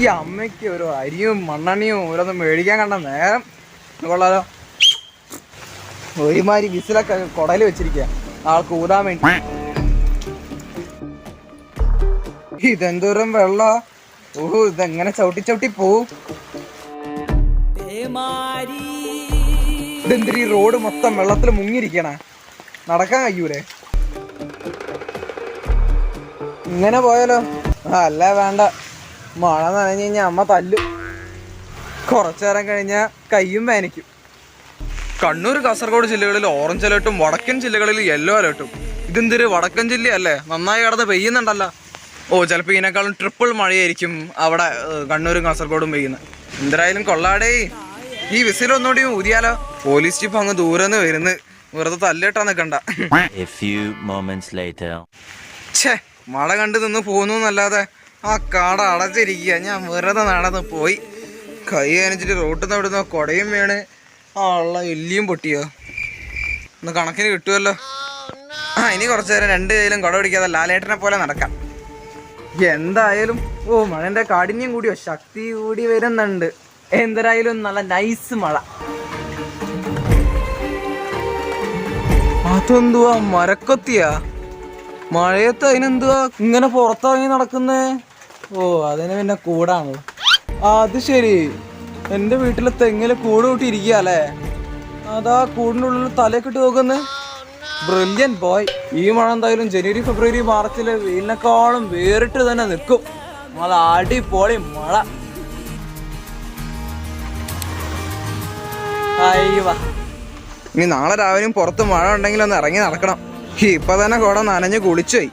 ഈ അമ്മയ്ക്ക് ഒരു അരിയും മണ്ണെണ്ണയും ഓരോന്നും മേടിക്കാൻ കണ്ട നേരം കൊള്ളാലോ. ഒരുമാതിരി വിസിലൊക്കെ കുടയിൽ വെച്ചിരിക്കുക ആൾക്ക് ഊതാൻ വേണ്ടി. ഇതെന്തോരം വെള്ള. ഓ ഇതെങ്ങനെ ചവിട്ടി ചവിട്ടി പോവും? ഇതെന്തിരി റോഡ് മൊത്തം വെള്ളത്തിൽ മുങ്ങിയിരിക്കണ? നടക്കാൻ കഴിയൂലേ? ഇങ്ങനെ പോയാലോ? അല്ല വേണ്ട. മഴ നനഞ്ഞു കഴിഞ്ഞാൽ അമ്മ തല്ലും. കുറച്ചു നേരം കഴിഞ്ഞാൽ കയ്യും വേനിക്കും കണ്ണൂർ കാസർഗോഡ് ജില്ലകളിൽ ഓറഞ്ച് അലേർട്ടും വടക്കൻ ജില്ലകളിൽ യെല്ലോ അലേർട്ടും. ഇതെന്തൊരു വടക്കൻ ജില്ലയല്ലേ? നന്നായി കടന്ന് പെയ്യുന്നുണ്ടല്ലോ. ഓ ചിലപ്പോൾ ഇതിനേക്കാളും ട്രിപ്പിൾ മഴയായിരിക്കും അവിടെ കണ്ണൂരും കാസർഗോഡും പെയ്യുന്നത്. എന്തായാലും കൊള്ളാടേ. ഈ വിസിൽ വിസിലൊന്നുകൂടി ഊതിയാലോ? പോലീസ് ജീപ്പ് അങ്ങ് ദൂരെ നിന്ന് വരുന്ന്. വെറുതെ തല്ലിട്ടാ നിൽക്കണ്ട A few moments later. ഛേ മഴ കണ്ടു നിന്ന് പോന്നു എന്നല്ലാതെ ആ കാട അടച്ചിരിക്കുക. ഞാൻ വെറുതെ നടന്ന് പോയി. കൈ കാണിച്ചിട്ട് റോട്ടിൽ നിന്ന് അവിടുന്ന് കൊടയും വീണ്. ആ ഉള്ള എല്ലിയും പൊട്ടിയോ? ഒന്ന് കണക്കിന് കിട്ടുമല്ലോ. ആ ഇനി കുറച്ചു നേരം രണ്ട് കയ്യിലും കുട പിടിക്കാതെ ലാലേട്ടനെ പോലെ നടക്കാം. എന്തായാലും ഓ മഴന്റെ കാഠിന്യം കൂടിയോ? ശക്തി കൂടി വരുന്നുണ്ട്. എന്തായാലും നല്ല നൈസ് മഴ. അതെന്തുവാ? മരക്കൊത്തിയാ? മഴയത്ത് അതിനെന്തുവാ? ഇങ്ങനെ പുറത്തിറങ്ങി നടക്കുന്നേ? ഓ അതിന് പിന്നെ കൂടാണോ. അത് ശരി. എന്റെ വീട്ടിലെ തെങ്ങിൽ കൂട് കൂട്ടി അതാ കൂടിന്റെ ഉള്ളിൽ തലയൊക്കെ ഇട്ട് ബ്രില്യൻ ബോയ് ഈ മഴ എന്തായാലും ജനുവരി ഫെബ്രുവരി മാർച്ചിൽ വീടിനെക്കാളും വേറിട്ട് തന്നെ നിൽക്കും നല്ല അടിപൊളി മഴ. ഇനി നാളെ രാവിലെയും പുറത്ത് മഴ ഉണ്ടെങ്കിൽ ഒന്ന് ഇറങ്ങി നടക്കണം. ഇപ്പൊ തന്നെ കുടം നനഞ്ഞ് കുളിച്ചുപോയി